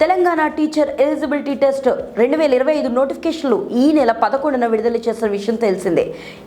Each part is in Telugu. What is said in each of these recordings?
తెలంగాణ టీచర్ ఎలిజిబిలిటీ టెస్ట్ రెండు వేల ఇరవై ఐదు నోటిఫికేషన్లు ఈ నెల పదకొండున విడుదల చేసిన విషయం తెలిసిందే.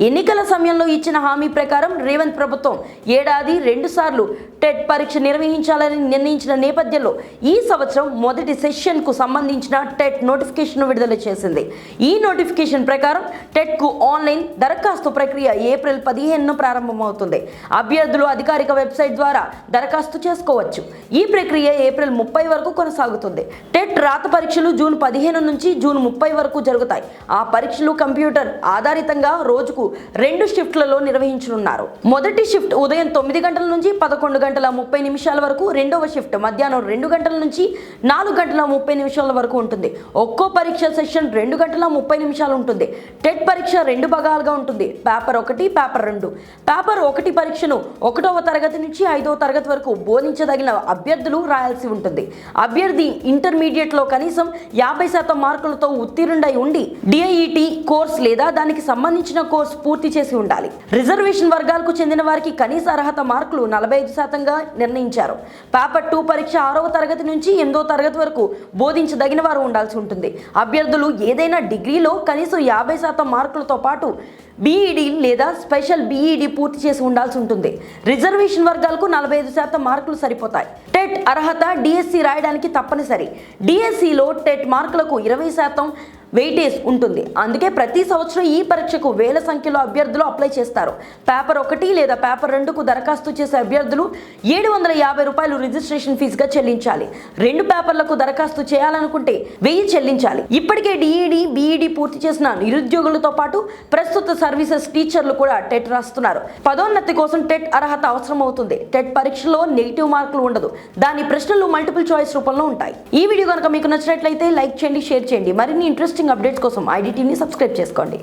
ఎన్నికల సమయంలో ఇచ్చిన హామీ ప్రకారం రేవంత్ ప్రభుత్వం ఏడాది రెండు సార్లు టెట్ పరీక్ష నిర్వహించాలని నిర్ణయించిన నేపథ్యంలో ఈ సంవత్సరం మొదటి సెషన్కు సంబంధించిన టెట్ నోటిఫికేషన్ విడుదల చేసింది. ఈ నోటిఫికేషన్ ప్రకారం టెట్కు ఆన్లైన్ దరఖాస్తు ప్రక్రియ ఏప్రిల్ పదిహేనున ప్రారంభమవుతుంది. అభ్యర్థులు అధికారిక వెబ్సైట్ ద్వారా దరఖాస్తు చేసుకోవచ్చు. ఈ ప్రక్రియ ఏప్రిల్ ముప్పై వరకు కొనసాగుతుంది. టెట్ రాత పరీక్షలు జూన్ పదిహేను నుంచి జూన్ ముప్పై వరకు జరుగుతాయి. ఆ పరీక్షలు కంప్యూటర్ ఆధారితంగా రోజుకు రెండు షిఫ్ట్లలో నిర్వహించనున్నారు. మొదటి షిఫ్ట్ ఉదయం తొమ్మిది గంటల నుంచి పదకొండు గంటల ముప్పై నిమిషాల వరకు రెండవ షిఫ్ట్ మధ్యాహ్నం రెండు గంటల నుంచి నాలుగు గంటల ముప్పై నిమిషాల వరకు ఉంటుంది. ఒక్కో పరీక్ష సెషన్ రెండు గంటల ముప్పై నిమిషాలు ఉంటుంది. టెట్ పరీక్ష రెండు భాగాలుగా ఉంటుంది. పేపర్ ఒకటి పేపర్ రెండు. పేపర్ ఒకటి పరీక్షను ఒకటవ తరగతి నుంచి ఐదవ తరగతి వరకు బోధించదగిన అభ్యర్థులు రాయాల్సి ఉంటుంది. అభ్యర్థి ఇంటర్మీడియట్లో కనీసం యాభై శాతం మార్కులతో ఉత్తీర్ణుడై ఉండి డిఐఈటి కోర్స్ లేదా దానికి సంబంధించిన కోర్స్ పూర్తి చేసి ఉండాలి. రిజర్వేషన్ వర్గాలకు చెందిన వారికి కనీస అర్హత మార్కులు నలభై ఐదు శాతంగా నిర్ణయించారు. పేపర్ టూ పరీక్ష ఆరవ తరగతి నుంచి ఎనిమిదో తరగతి వరకు బోధించదగిన వారు ఉండాల్సి ఉంటుంది. అభ్యర్థులు ఏదైనా డిగ్రీలో కనీసం యాభై శాతం మార్కులతో పాటు బీఈడి లేదా స్పెషల్ బీఈడి పూర్తి చేసి ఉండాల్సి ఉంటుంది. రిజర్వేషన్ వర్గాలకు నలభై ఐదు శాతం మార్కులు సరిపోతాయి. టెట్ అర్హత డిఎస్సి రాయడానికి తప్పనిసరి. డిఎస్సిలో టెట్ మార్కులకు ఇరవై శాతం వెయిటేజ్ ఉంటుంది. అందుకే ప్రతి సంవత్సరం ఈ పరీక్షకు వేల సంఖ్యలో అభ్యర్థులు అప్లై చేస్తారు. పేపర్ ఒకటి లేదా పేపర్ రెండుకు దరఖాస్తు చేసే అభ్యర్థులు ఏడు వందల యాభై రూపాయలు రిజిస్ట్రేషన్ ఫీజుగా చెల్లించాలి. రెండు పేపర్లకు దరఖాస్తు చేయాలనుకుంటే వెయ్యి చెల్లించాలి. ఇప్పటికే డిఈడి బీఈడి పూర్తి చేసిన నిరుద్యోగులతో పాటు ప్రస్తుత సర్వీసెస్ టీచర్లు కూడా టెట్ రాస్తున్నారు. పదోన్నతి కోసం టెట్ అర్హత అవసరం అవుతుంది టెట్ పరీక్షలో నెగిటివ్ మార్కులు ఉండదు. దాని ప్రశ్నలు మల్టిపుల్ చాయిస్ రూపంలో ఉంటాయి. ఈ వీడియో కనుక మీకు నచ్చినట్లయితే లైక్ చేయండి షేర్ చేయండి. మరిన్ని ఇంట్రెస్టింగ్ అప్డేట్స్ కోసం ఐడిటీని సబ్స్క్రైబ్ చేసుకోండి.